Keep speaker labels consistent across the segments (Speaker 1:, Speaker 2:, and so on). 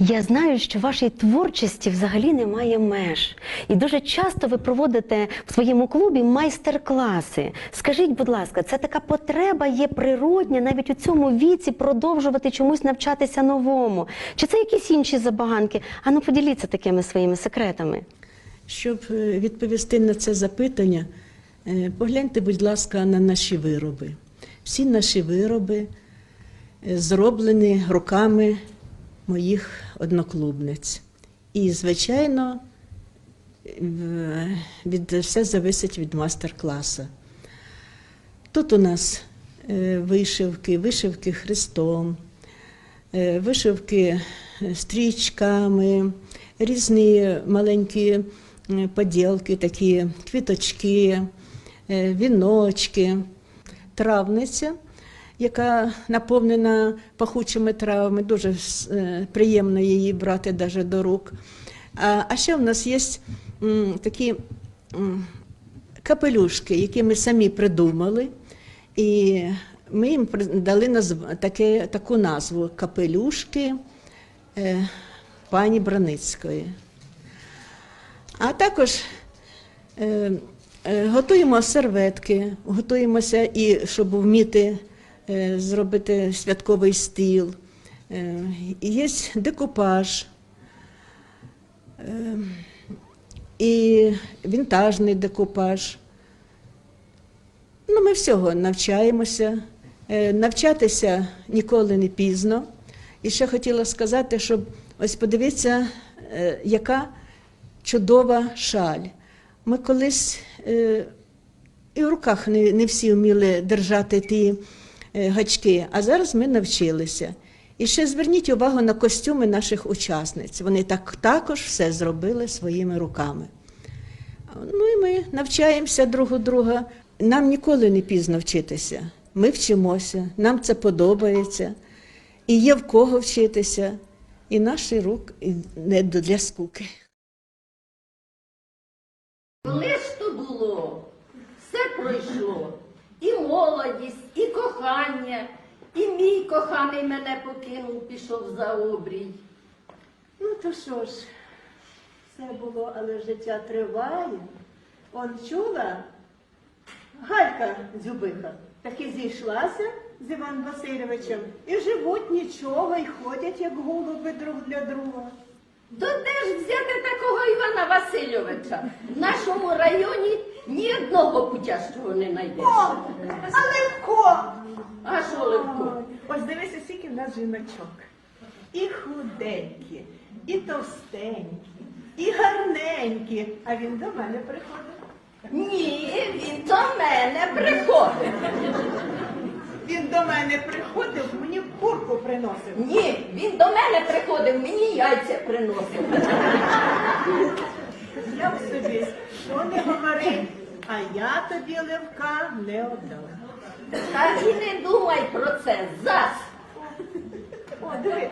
Speaker 1: Я знаю, що вашій творчості взагалі немає меж. І дуже часто ви проводите в своєму клубі майстер-класи. Скажіть, будь ласка, це така потреба є природня навіть у цьому віці продовжувати чомусь навчатися новому? Чи це якісь інші забаганки? Ану, поділіться такими своїми секретами.
Speaker 2: Щоб е, відповісти на це запитання, е, погляньте, будь ласка, на наші вироби. Всі наші вироби е, зроблені руками моїх одноклубниць. І, звичайно, від, все зависить від мастер-класу. Тут у нас е, вишивки, вишивки хрестом, е, вишивки е, стрічками, різні маленькі е, поділки, такі квіточки, е, віночки, травниця, яка наповнена пахучими травами, дуже е, приємно її брати даже до рук. А, ще в нас є такі капелюшки, які ми самі придумали. І ми їм дали назв... таке, таку назву капелюшки е, пані Браницької. А також е, готуємо серветки, готуємося і щоб вміти зробити святковий стіл. Е, є декупаж. Е, і вінтажний декупаж. Ну, ми всього навчаємося. Е, Навчатися ніколи не пізно. І ще хотіла сказати, щоб ось подивіться, е, яка чудова шаль. Ми колись е, і в руках не, всі вміли держати ті е, гачки, а зараз ми навчилися. І ще зверніть увагу на костюми наших учасниць. Вони так також все зробили своїми руками. Ну і ми навчаємося друг у друга. Нам ніколи не пізно вчитися. Ми вчимося, нам це подобається. І є в кого вчитися, і наші рук не для скуки.
Speaker 3: Ж то було, все пройшло. І молодість, і кохання, і мій коханий мене покинув, пішов за обрій.
Speaker 4: Ну то що ж, все було, але життя триває. Он чула, Галька Дзюбиха таки зійшлася з Іваном Васильовичем і живуть нічого, і ходять, як голуби друг для друга.
Speaker 3: То де ж взяти такого Івана Васильовича? В нашому районі ні одного путящого не знайдеш.
Speaker 4: О, а легко!
Speaker 3: А що легко?
Speaker 4: Ось дивися, скільки в нас жіночок. І худенькі, і товстенькі, і гарненькі. А він до мене приходить.
Speaker 3: Ні, він до мене приходить.
Speaker 4: Він до мене приходив, мені курку приносив.
Speaker 3: Ні, він до мене приходив, мені яйця приносив.
Speaker 4: Я в собі, що не говори, а я тобі левка не отдам.
Speaker 3: Та і не думай про це, зас.
Speaker 4: О, диви,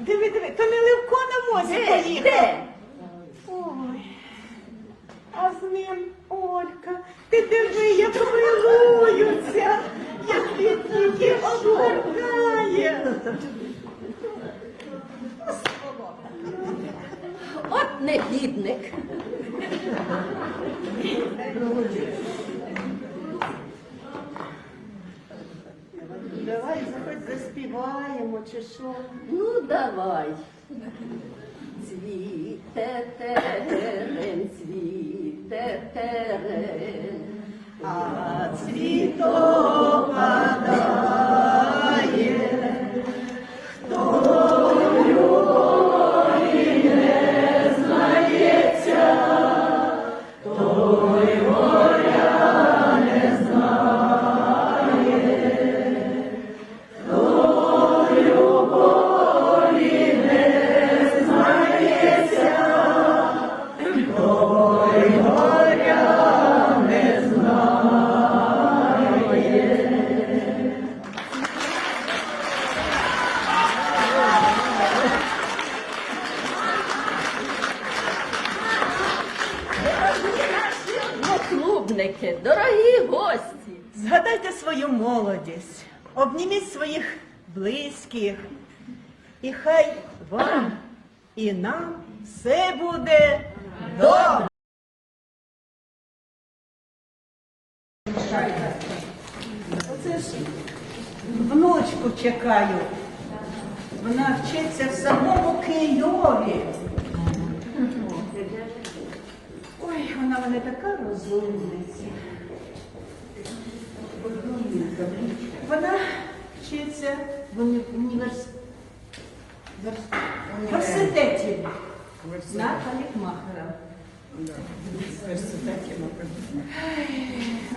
Speaker 4: диви, диви, то не левко на мозі
Speaker 3: Де?
Speaker 4: поїхав.
Speaker 3: Де?
Speaker 4: Ой, а з ним Олька, ти диви, як милуються, як він її обгортає.
Speaker 3: От негідник.
Speaker 4: Давай хоч заспіваємо, чи що.
Speaker 3: Ну, давай. Цвіте
Speaker 2: нам все буде добре. Оце ж внучку чекаю. Вона вчиться в самому Києві. Ой, вона мене така розумниця. Вона вчиться в уні- універс... верс- університеті. На Калікмахера.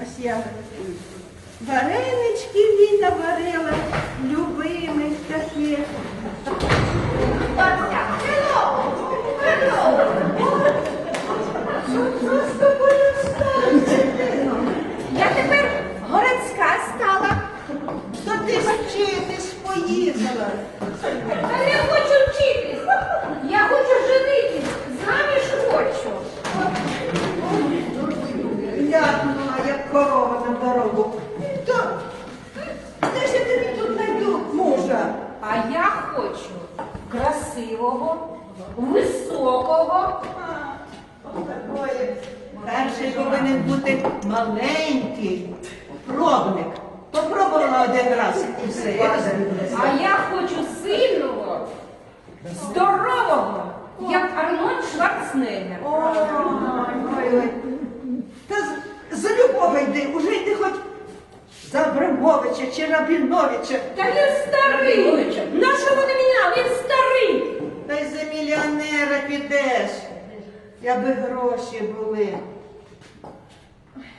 Speaker 2: Ось я. Варенички їй наварила, любимих таких. Що з тобою сталося?
Speaker 5: Я тепер городська стала.
Speaker 2: То ти ж вчитись поїхала.
Speaker 5: Та не хочу вчитись. Я хочу женитись. Заміж хочу.
Speaker 2: Ляпнула, як корова на дорогу. То де ж я тобі тут знайду мужа?
Speaker 5: А я хочу красивого, високого.
Speaker 2: Перший повинен бути маленький пробник. Попробувала один раз і все. я.
Speaker 5: А я хочу сильного, здорового, як Арнольд Шварценеггер.
Speaker 2: Ой, ой, ой. Та з- за любого йди, уже йди хоч за Абрамовича чи Рабіновича.
Speaker 5: Та він старий. На що вони міняли? Він старий.
Speaker 2: Та й за мільйонера підеш, аби гроші були.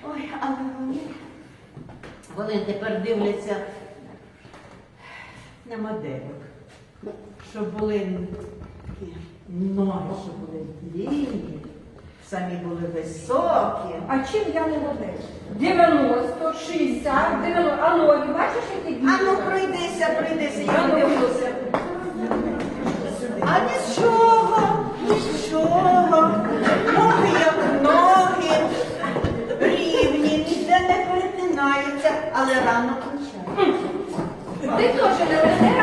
Speaker 2: Ой, але вони, вони тепер дивляться на моделек, щоб були такі ноги, щоб були длинні, самі були високі.
Speaker 5: А чим я не модель? 90, 60, 90. А ноги, бачиш, які
Speaker 2: А ну пройдися, пройдися, я дивлюся. А нічого, нічого. Ноги як ноги, рівні, ніде не перетинаються, але рано кінчають.
Speaker 5: Ти теж не режера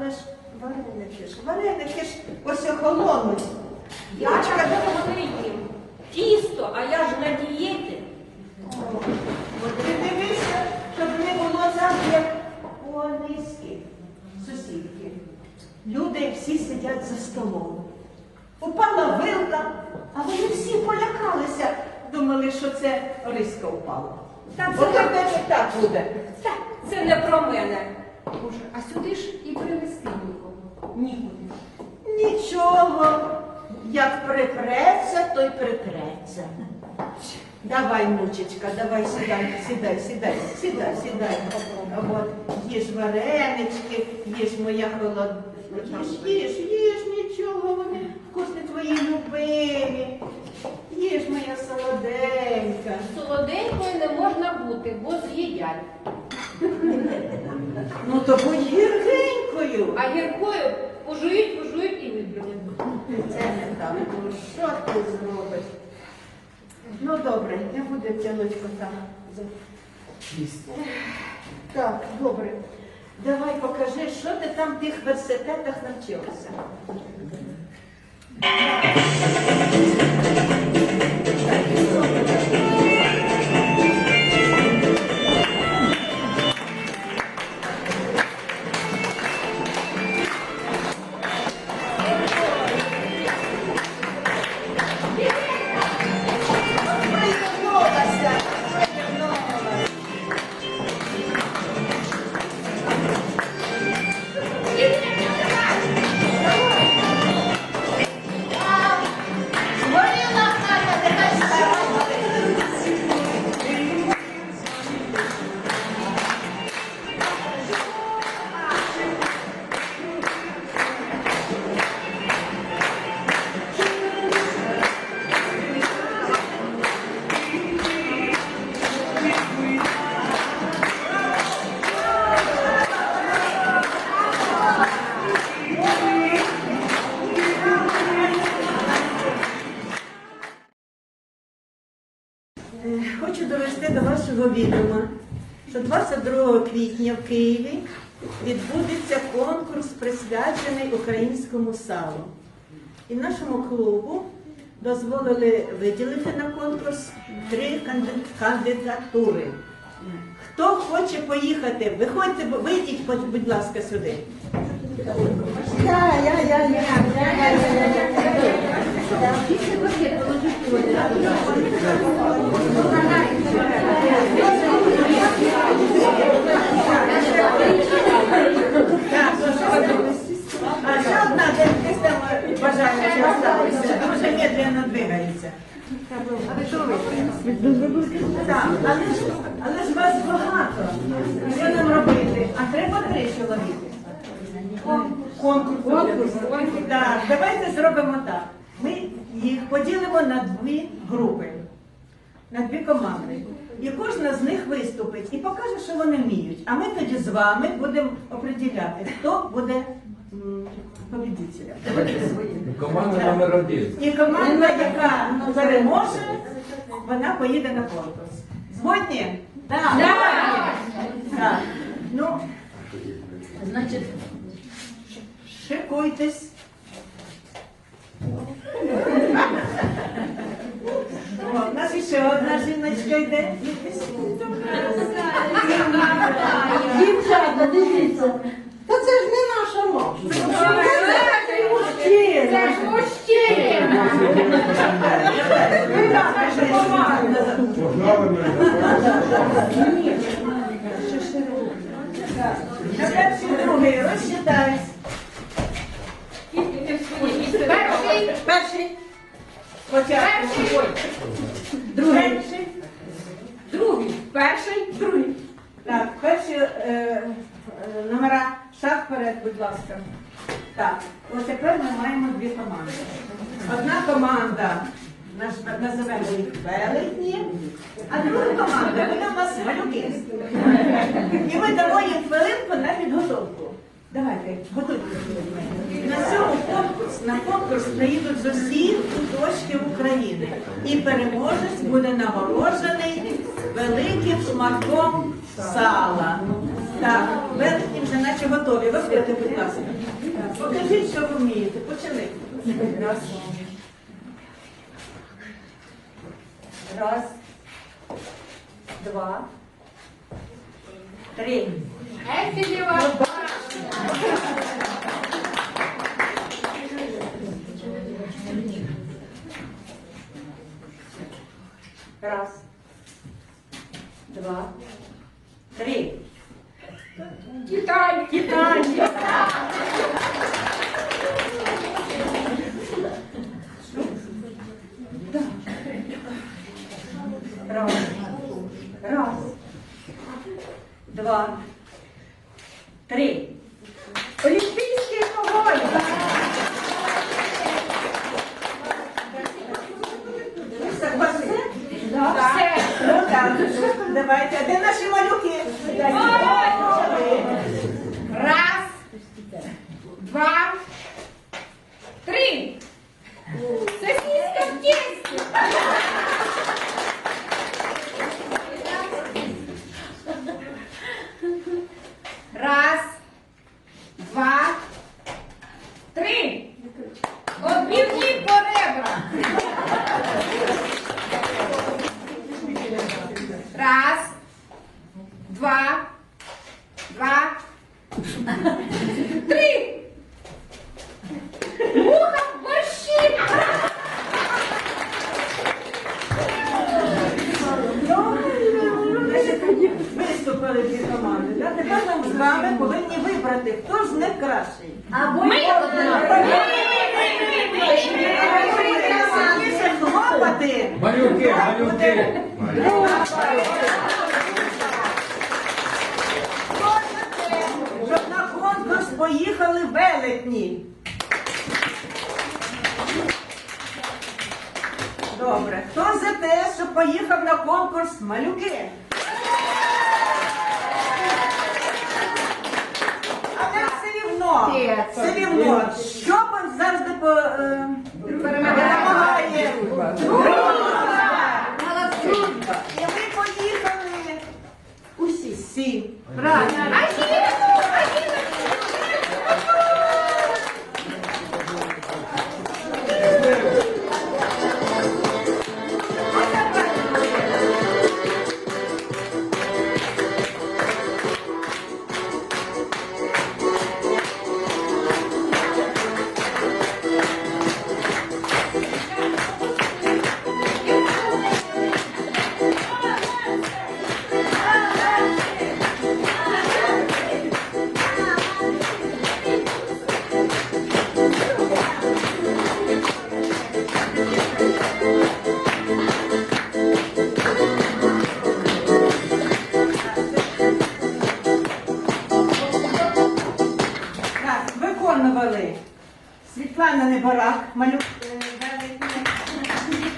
Speaker 2: Але ж вареники ж, вареники ж ось охолонуть.
Speaker 5: Я такого не їм. Тісто, а я ж на дієті.
Speaker 2: От ти дивишся, щоб не було завжди як у Анисків, сусідки. Люди всі сидять за столом. Упала вилка, а вони всі полякалися, думали, що це риска впала.
Speaker 5: Та
Speaker 2: тебе так буде.
Speaker 5: так, це не про мене. Боже, а сюди ж і принести нікого. Нікуди.
Speaker 2: Нічого, як припреться, то й припреться. Давай, мучечка, давай сідай, сідай, сідай, сідай, сідай. От їж варенички, їж моя холод. Їж, їж, їж, нічого, вони вкусні твої любимі. Їж моя солоденька.
Speaker 5: Солоденькою не можна бути, бо з'їдять.
Speaker 2: Ну то будь гіркенькою.
Speaker 5: А гіркою пожують, пожують і виблюють.
Speaker 2: Це не так. Ну що ти зробиш? Ну добре, не буде тянучко там. за- Так, добре. Давай покажи, що ти там в тих верситетах навчилася. Києві відбудеться конкурс, присвячений українському салу. І нашому клубу дозволили виділити на конкурс три кандидатури. Хто хоче поїхати, виходьте, вийдіть, будь- ласка, сюди. Я, я, я, я. А ще одна, десь там бажання дуже медленно двигається. Так, але ж, але ж вас багато. Що нам робити? А треба три чоловіки. Давайте зробимо так. Ми їх поділимо на дві групи, на дві команди. І кожна з них виступить і покаже, що вони вміють. А ми тоді з вами будемо определяти, хто буде м, победителем.
Speaker 6: Команда номер один.
Speaker 2: І команда, яка переможе, вона поїде на конкурс. Згодні? Так. Так. Ну, значить, шикуйтесь. О, У нас ще одна жіночка йде.
Speaker 3: Дівчата, дивіться. Та це ж не наша мова.
Speaker 5: Це ж мужчина.
Speaker 2: На перший другий розчитайся.
Speaker 5: Перший.
Speaker 2: Перший. Спочатку. Другий.
Speaker 5: Другий. Перший. Другий.
Speaker 2: Так, перші е, е, номера. Шаг вперед, будь ласка. Так, ось тепер ми маємо дві команди. Одна команда, наш- називаємо їх велетні, а друга команда буде у нас малюки. І ми дамо їм хвилинку на підготовку. Давайте, готуйтесь. На цьому конкурс, на конкурс приїдуть з усіх куточків України. І переможець буде нагороджений великим шматком сала. Так, велетні вже наче готові. Виходьте, будь ласка. Покажіть, що ви вмієте. Почали. Раз. Раз. Два. Три.
Speaker 5: Ефілєва.
Speaker 2: Раз. Два. Три.
Speaker 5: Титань.
Speaker 2: Титані. Раз. Раз. Два. Три. Олімпійський коваль. Согласны?
Speaker 5: Все.
Speaker 2: Ну так. Давайте. А де наші малюки?
Speaker 5: Раз. Два. Три. Сосиска в тесте. Раз. Два. Три. Обівні по ребра. Раз. Два. Два. Три. Муха в борщі.
Speaker 2: Виступили дві команди. Да? Тепер нам з вами повинні вибрати, хто ж не кращий.
Speaker 5: Ми будемо.
Speaker 2: Сильніше хлопати.
Speaker 6: Малюки, малюки.
Speaker 2: Щоб на конкурс поїхали велетні. Добре. Хто за те, щоб поїхав на конкурс малюки? А де все рівно? Все рівно. Що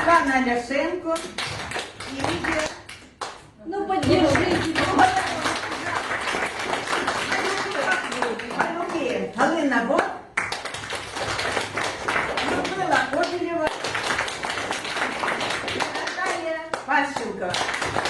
Speaker 7: Жанна
Speaker 2: Ляшенко и Лидия. Ну, поддержите. Галина Бот, Людмила Кобелева,
Speaker 7: Наталья Пащенко.